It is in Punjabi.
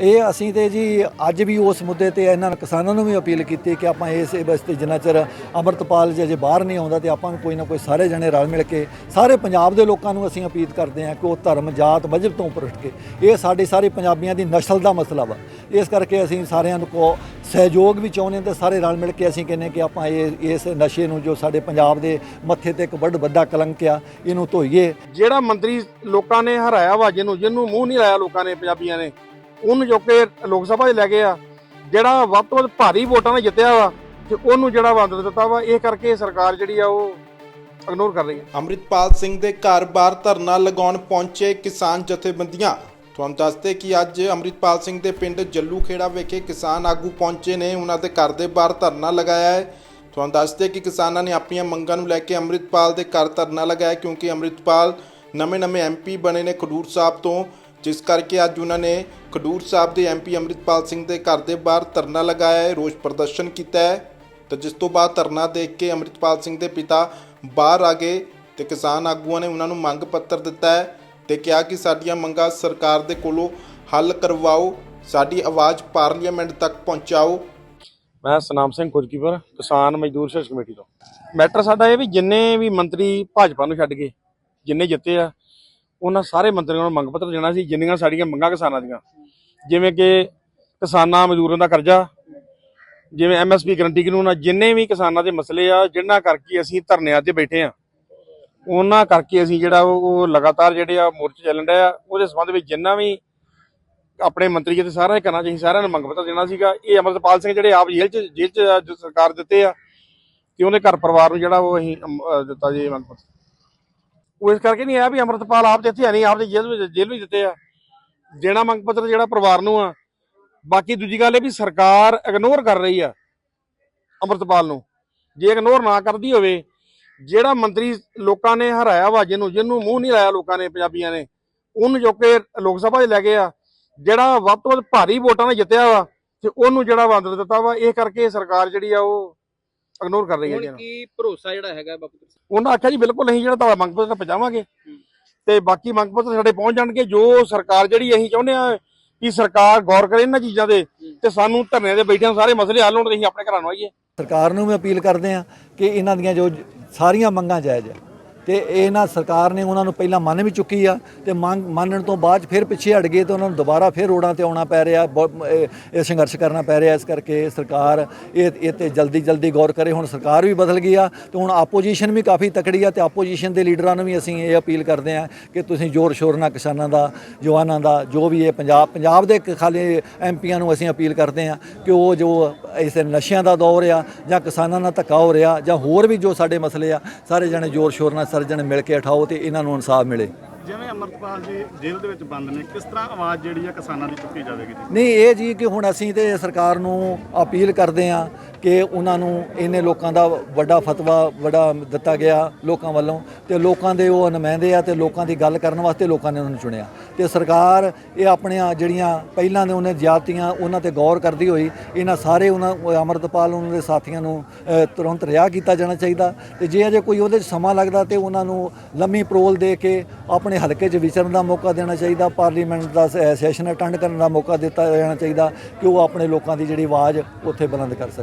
ਇਹ ਅਸੀਂ ਤੇ ਜੀ ਅੱਜ ਵੀ ਉਸ ਮੁੱਦੇ ਤੇ ਇਹਨਾਂ ਕਿਸਾਨਾਂ ਨੂੰ ਵੀ ਅਪੀਲ ਕੀਤੀ ਕਿ ਆਪਾਂ ਇਸ ਵਾਸਤੇ ਜਿੰਨਾ ਚਿਰ ਅਮਰਤਪਾਲ ਜੇ ਅਜੇ ਬਾਹਰ ਨਹੀਂ ਆਉਂਦਾ ਤੇ ਆਪਾਂ ਵੀ ਕੋਈ ਨਾ ਕੋਈ ਸਾਰੇ ਜਣੇ ਰਲ ਮਿਲ ਕੇ, ਸਾਰੇ ਪੰਜਾਬ ਦੇ ਲੋਕਾਂ ਨੂੰ ਅਸੀਂ ਅਪੀਲ ਕਰਦੇ ਹਾਂ ਕਿ ਉਹ ਧਰਮ, ਜਾਤ ਮਜ਼ਹਬ ਤੋਂ ਉੱਪਰ ਉੱਠ ਕੇ, ਇਹ ਸਾਡੇ ਸਾਰੇ ਪੰਜਾਬੀਆਂ ਦੀ ਨਸਲ ਦਾ ਮਸਲਾ ਵਾ। ਇਸ ਕਰਕੇ ਅਸੀਂ ਸਾਰਿਆਂ ਨੂੰ ਕੋ ਸਹਿਯੋਗ ਵੀ ਚਾਹੁੰਦੇ ਹਾਂ ਤੇ ਸਾਰੇ ਰਲ ਮਿਲ ਕੇ ਅਸੀਂ ਕਹਿੰਦੇ ਕਿ ਆਪਾਂ ਇਹ, ਇਸ ਨਸ਼ੇ ਨੂੰ ਜੋ ਸਾਡੇ ਪੰਜਾਬ ਦੇ ਮੱਥੇ ਤੇ ਇੱਕ ਵੱਡ ਵੱਡਾ ਕਲੰਕ ਆ, ਇਹਨੂੰ ਧੋਈਏ। ਜਿਹੜਾ ਮੰਤਰੀ ਲੋਕਾਂ ਨੇ ਹਰਾਇਆ ਵਾ, ਜਿਹਨੂੰ ਜਿਹਨੂੰ ਮੂੰਹ ਨਹੀਂ ਲਾਇਆ ਲੋਕਾਂ ਨੇ, ਪੰਜਾਬੀਆਂ ਨੇ ਉਹਨੂੰ ਜੋ ਕਿ ਲੋਕ ਸਭਾ 'ਚ ਲੈ ਗਏ ਆ। ਜਿਹੜਾ ਵੱਧ ਤੋਂ ਵੱਧ ਭਾਰੀ ਵੋਟਾਂ ਨਾਲ ਜਿੱਤਿਆ ਵਾ ਤੇ ਉਹਨੂੰ ਜਿਹੜਾ ਬੰਦ ਦਿੱਤਾ ਵਾ, ਇਹ ਕਰਕੇ ਸਰਕਾਰ ਜਿਹੜੀ ਆ ਉਹ ਇਗਨੋਰ ਕਰ ਰਹੀ ਹੈ ਅੰਮ੍ਰਿਤਪਾਲ ਸਿੰਘ ਦੇ ਘਰ ਬਾਹਰ ਧਰਨਾ ਲਗਾਉਣ ਪਹੁੰਚੇ ਕਿਸਾਨ ਜਥੇਬੰਦੀਆਂ। ਤੁਹਾਨੂੰ ਦੱਸਦੇ ਕਿ ਅੱਜ ਅੰਮ੍ਰਿਤਪਾਲ ਸਿੰਘ ਦੇ ਪਿੰਡ ਜੱਲੂ ਖੇੜਾ ਵਿਖੇ ਕਿਸਾਨ ਆਗੂ ਪਹੁੰਚੇ ਨੇ। ਉਹਨਾਂ ਦੇ ਘਰ ਦੇ ਬਾਹਰ ਧਰਨਾ ਲਗਾਇਆ ਹੈ। ਤੁਹਾਨੂੰ ਦੱਸਦੇ ਕਿ ਕਿਸਾਨਾਂ ਨੇ ਆਪਣੀਆਂ ਮੰਗਾਂ ਨੂੰ ਲੈ ਕੇ ਅੰਮ੍ਰਿਤਪਾਲ ਦੇ ਘਰ ਧਰਨਾ ਲਗਾਇਆ ਕਿਉਂਕਿ ਅੰਮ੍ਰਿਤਪਾਲ ਨਵੇਂ-ਨਵੇਂ ਐਮਪੀ ਬਣੇ ਨੇ ਖਡੂਰ ਸਾਹਿਬ ਤੋਂ। ਜਿਸ ਕਰਕੇ ਅੱਜ ਉਹਨਾਂ ਨੇ ਖਡੂਰ ਸਾਹਿਬ ਦੇ ਐਮਪੀ ਅੰਮ੍ਰਿਤਪਾਲ ਸਿੰਘ ਦੇ ਘਰ ਦੇ ਬਾਹਰ ਧਰਨਾ ਲਗਾਇਆ ਹੈ, ਰੋਸ ਪ੍ਰਦਰਸ਼ਨ ਕੀਤਾ ਹੈ ਤੇ ਜਿਸ ਤੋਂ ਬਾਅਦ ਧਰਨਾ ਦੇਖ ਕੇ ਅੰਮ੍ਰਿਤਪਾਲ ਸਿੰਘ ਦੇ ਪਿਤਾ ਬਾਹਰ ਆ ਗਏ ਤੇ ਕਿਸਾਨ ਆਗੂਆਂ ਨੇ ਉਹਨਾਂ ਨੂੰ ਮੰਗ ਪੱਤਰ ਦਿੱਤਾ ਹੈ ਤੇ ਕਿਹਾ ਕਿ ਸਾਡੀਆਂ ਮੰਗਾਂ ਸਰਕਾਰ ਦੇ ਕੋਲੋਂ ਹੱਲ ਕਰਵਾਓ, ਸਾਡੀ ਆਵਾਜ਼ ਪਾਰਲੀਮੈਂਟ ਤੱਕ ਪਹੁੰਚਾਓ। ਮੈਂ ਸਨਾਮ ਸਿੰਘ ਕੁਰਕੀਪੁਰ ਕਿਸਾਨ ਮਜ਼ਦੂਰ ਸੰਘਰਸ਼ ਕਮੇਟੀ ਤੋਂ। ਮੈਟਰ ਸਾਡਾ ਇਹ ਵੀ ਜਿੰਨੇ ਵੀ ਮੰਤਰੀ ਭਾਜਪਾ ਨੂੰ ਛੱਡ ਕੇ ਜਿੰਨੇ ਜਿੱਤੇ ਆ ਉਹਨਾਂ ਸਾਰੇ ਮੰਤਰੀਆਂ ਨੂੰ ਮੰਗ ਪੱਤਰ ਦੇਣਾ ਸੀ, ਜਿੰਨੀਆਂ ਸਾਡੀਆਂ ਮੰਗਾਂ ਕਿਸਾਨਾਂ ਦੀਆਂ। ਜਿਵੇਂ ਕਿ ਕਿਸਾਨਾਂ ਮਜ਼ਦੂਰਾਂ ਦਾ ਕਰਜ਼ਾ, ਜਿਵੇਂ ਐਮਐਸਪੀ ਗਰੰਟੀ ਕਾਨੂੰਨ ਆ, ਜਿੰਨੇ ਵੀ ਕਿਸਾਨਾਂ ਦੇ ਮਸਲੇ ਆ, ਜਿਨ੍ਹਾਂ ਕਰਕੇ ਅਸੀਂ ਧਰਨਿਆਂ ਤੇ ਬੈਠੇ ਆ, ਉਹਨਾਂ ਕਰਕੇ ਅਸੀਂ ਜਿਹੜਾ ਉਹ ਉਹ ਲਗਾਤਾਰ ਜਿਹੜੇ ਆ ਮੋਰਚੇ ਚੱਲਣ ਡਿਆ ਆ, ਉਹਦੇ ਸੰਬੰਧ ਵਿੱਚ ਜਿੰਨਾ ਵੀ ਆਪਣੇ ਮੰਤਰੀ ਤੇ ਸਾਰਿਆਂ ਹੀ ਕਰਨਾ ਚਾਹੀਦਾ ਸਾਰਿਆਂ ਨੂੰ ਮੰਗ ਪੱਤਰ ਦੇਣਾ ਸੀਗਾ। ਇਹ ਅਮਰਪਾਲ ਸਿੰਘ ਜਿਹੜੇ ਆਪ ਜੇਲ੍ਹ ਚ ਜੇਲ੍ਹ ਚ ਅੱਜ ਸਰਕਾਰ ਦਿੱਤੇ ਆ, ਤੇ ਉਹਦੇ ਘਰ ਪਰਿਵਾਰ ਨੂੰ ਜਿਹੜਾ ਉਹ ਅਸੀਂ ਦਿੱਤਾ ਜੀ ਮੰਗ ਪੱਤਰ। ਉਹ ਇਸ ਕਰਕੇ ਨਹੀਂ ਆਇਆ ਵੀ ਅਮਰਪਾਲ ਆਪ ਤੇ ਇੱਥੇ ਹੈ ਨਹੀਂ, ਆਪ ਦੇ ਜੇਲ੍ਹ ਵਿੱਚ ਜੇਲ੍ਹ ਵਿੱਚ ਦਿੱਤੇ ਆ। ਦੇਣਾ ਮੰਗ ਪੱਤਰ ਜਿਹੜਾ ਪਰਿਵਾਰ ਨੂੰ ਆ। ਬਾਕੀ ਦੂਜੀ ਗੱਲ ਇਹ ਵੀ ਸਰਕਾਰ ਇਗਨੋਰ ਕਰ ਰਹੀ ਆ ਅਮਰਪਾਲ ਨੂੰ। ਜੇ ਇਗਨੋਰ ਨਾ ਕਰਦੀ ਹੋਵੇ, ਜਿਹੜਾ ਮੰਤਰੀ ਲੋਕਾਂ ਨੇ ਹਰਾਇਆ ਵਾ, ਜਿਹਨੂੰ ਜਿਹਨੂੰ ਮੂੰਹ ਨਹੀਂ ਲਾਇਆ ਲੋਕਾਂ ਨੇ, ਪੰਜਾਬੀਆਂ ਨੇ, ਉਹਨੂੰ ਜੋ ਕਿ ਲੋਕ ਸਭਾ 'ਚ ਲੈ ਗਏ ਆ। ਜਿਹੜਾ ਵੱਧ ਤੋਂ ਵੱਧ ਭਾਰੀ ਵੋਟਾਂ ਨਾਲ ਜਿੱਤਿਆ ਵਾ, ਤੇ ਉਹਨੂੰ ਜਿਹੜਾ ਬੰਦ ਦਿੱਤਾ ਵਾ, ਇਹ ਕਰਕੇ ਸਰਕਾਰ ਜਿਹੜੀ ਆ ਉਹ ਇਗਨੋਰ ਕਰ ਰਹੀ ਹੈ ਜੀ ਹੁਣ ਕੀ ਭਰੋਸਾ ਜਿਹੜਾ ਹੈਗਾ ਬਾਪੂ ਜੀ? ਉਹਨਾਂ ਆਖਿਆ ਜੀ ਬਿਲਕੁਲ ਅਸੀਂ ਜਿਹੜਾ ਤੁਹਾਡਾ ਮੰਗ ਪੱਤਰ ਪਹੁੰਚਾਵਾਂਗੇ ਤੇ ਬਾਕੀ ਮੰਗ ਪੱਤਰ ਸਾਡੇ ਪਹੁੰਚ ਜਾਣਗੇ ਜੋ ਸਰਕਾਰ ਜਿਹੜੀ ਅਸੀਂ ਚਾਹੁੰਦੇ ਆ ਕਿ ਸਰਕਾਰ ਗੌਰ ਕਰੇ ਇਹਨਾਂ ਚੀਜ਼ਾਂ ਦੇ ਤੇ ਸਾਨੂੰ ਧਰਨੇ ਦੇ ਬੈਠਿਆਂ ਸਾਰੇ ਮਸਲੇ ਹੱਲ ਹੋਣ ਤੇ ਅਸੀਂ ਆਪਣੇ ਘਰਾਂ ਨੂੰ ਆਈਏ। ਸਰਕਾਰ ਨੂੰ ਵੀ ਅਪੀਲ ਕਰਦੇ ਹਾਂ ਕਿ ਇਹਨਾਂ ਦੀਆਂ ਜੋ ਜ- ਸਾਰੀਆਂ ਮੰਗਾਂ ਜਾਇਜ਼ ਹੈ। ਤੇ ਇਹਨਾਂ ਸਰਕਾਰ ਨੇ ਉਹਨਾਂ ਨੂੰ ਪਹਿਲਾਂ ਮੰਨ ਵੀ ਚੁੱਕੀ ਆ ਤੇ ਮੰਗ ਮੰਨਣ ਤੋਂ ਬਾਅਦ 'ਚ ਫਿਰ ਪਿੱਛੇ ਹਟ ਗਏ ਤੇ ਉਹਨਾਂ ਨੂੰ ਦੁਬਾਰਾ ਫਿਰ ਰੋਡਾਂ ਤੇ ਆਉਣਾ ਪੈ ਰਿਹਾ, ਬਹੁਤ- ਇਹ ਸੰਘਰਸ਼ ਕਰਨਾ ਪੈ ਰਿਹਾ ਇਸ ਕਰਕੇ ਸਰਕਾਰ ਇਹ ਇਹ ਤੇ ਜਲਦੀ ਜਲਦੀ ਗੌਰ ਕਰੇ, ਹੁਣ ਸਰਕਾਰ ਵੀ ਬਦਲ ਗਈ ਆ ਤੇ ਹੁਣ ਆਪੋਜੀਸ਼ਨ ਵੀ ਕਾਫੀ ਤਕੜੀ ਆ ਤੇ ਆਪੋਜੀਸ਼ਨ ਦੇ ਲੀਡਰਾਂ ਨੂੰ ਵੀ ਅਸੀਂ ਇਹ ਅਪੀਲ ਕਰਦੇ ਆ ਕਿ ਤੁਸੀਂ ਜ਼ੋਰ ਸ਼ੋਰ ਨਾਲ ਕਿਸਾਨਾਂ ਦਾ, ਜਵਾਨਾਂ ਦਾ, ਜੋ ਵੀ ਇਹ ਪੰਜਾਬ ਪੰਜਾਬ ਦੇ ਇੱਕ ਖਾਲੀ ਐਮਪੀਆਂ ਨੂੰ ਅਸੀਂ ਅਪੀਲ ਕਰਦੇ ਆ ਕਿ ਉਹ ਜੋ ਇਸ ਨਸ਼ਿਆਂ ਦਾ ਦੌਰ ਆ ਜਾਂ ਕਿਸਾਨਾਂ ਨਾਲ ਧੱਕਾ ਹੋ ਰਿਹਾ ਜਾਂ ਹੋਰ ਵੀ ਜੋ ਸਾਡੇ ਮਸਲੇ ਆ, ਸਾਰੇ ਜਣੇ ਜ਼ੋਰ ਸ਼ੋਰ ਨਾਲ ਸਾਰੇ ਮਿਲ ਕੇ ਉਠਾਓ ਤੇ ਇਹਨਾਂ ਨੂੰ ਇਨਸਾਫ ਮਿਲੇ। ਜਿਵੇਂ ਅਮਰਪਾਲ ਜੀ ਜੇਲ੍ਹ ਦੇ ਵਿੱਚ ਬੰਦ ਨੇ, ਕਿਸ ਤਰ੍ਹਾਂ ਆਵਾਜ਼ ਜਿਹੜੀ ਆ ਕਿਸਾਨਾਂ ਦੀ ਚੁੱਕੀ ਜਾਵੇਗੀ ਜੀ? ਨਹੀਂ, ਇਹ ਜੀ ਕਿ ਹੁਣ ਅਸੀਂ ਤੇ ਸਰਕਾਰ ਨੂੰ ਅਪੀਲ ਕਰਦੇ ਆ ਕਿ ਉਹਨਾਂ ਨੂੰ ਇਹਨੇ ਲੋਕਾਂ ਦਾ ਵੱਡਾ ਫਤਵਾ ਵੱਡਾ ਦਿੱਤਾ ਗਿਆ ਲੋਕਾਂ ਵੱਲੋਂ ਤੇ ਲੋਕਾਂ ਦੇ ਉਹ ਨੁਮਾਇੰਦੇ ਆ ਤੇ ਲੋਕਾਂ ਦੀ ਗੱਲ ਕਰਨ ਵਾਸਤੇ ਲੋਕਾਂ ਨੇ ਉਹਨਾਂ ਨੂੰ ਚੁਣਿਆ। ਤੇ ਸਰਕਾਰ ਇਹ ਆਪਣੀਆਂ ਜਿਹੜੀਆਂ ਪਹਿਲਾਂ ਦੇ ਉਹਨੇ ਜ਼ਿਆਦਤੀਆਂ ਉਹਨਾਂ ਤੇ ਗੌਰ ਕਰਦੀ ਹੋਈ ਇਹਨਾਂ ਸਾਰੇ ਉਹਨਾਂ ਅਮਰਤਪਾਲ ਉਹਨਾਂ ਦੇ ਸਾਥੀਆਂ ਨੂੰ ਤੁਰੰਤ ਰਿਹਾ ਕੀਤਾ ਜਾਣਾ ਚਾਹੀਦਾ। ਤੇ ਜੇ ਅਜੇ ਕੋਈ ਉਹਦੇ 'ਚ ਸਮਾਂ ਲੱਗਦਾ ਤੇ ਉਹਨਾਂ ਨੂੰ ਲੰਮੀ ਪਰੋਲ ਦੇ ਕੇ ਆਪਣੇ ਹਲਕੇ 'ਚ ਵਿਚਰਨ ਦਾ ਮੌਕਾ ਦੇਣਾ ਚਾਹੀਦਾ, ਪਾਰਲੀਮੈਂਟ ਦਾ ਸੈ- ਸੈਸ਼ਨ ਅਟੈਂਡ ਕਰਨ ਦਾ ਮੌਕਾ ਦਿੱਤਾ ਜਾਣਾ ਚਾਹੀਦਾ ਕਿ ਉਹ ਆਪਣੇ ਲੋਕਾਂ ਦੀ ਜਿਹੜੀ ਆਵਾਜ਼ ਉੱਥੇ ਬੁਲੰਦ ਕਰ ਸਕਣ।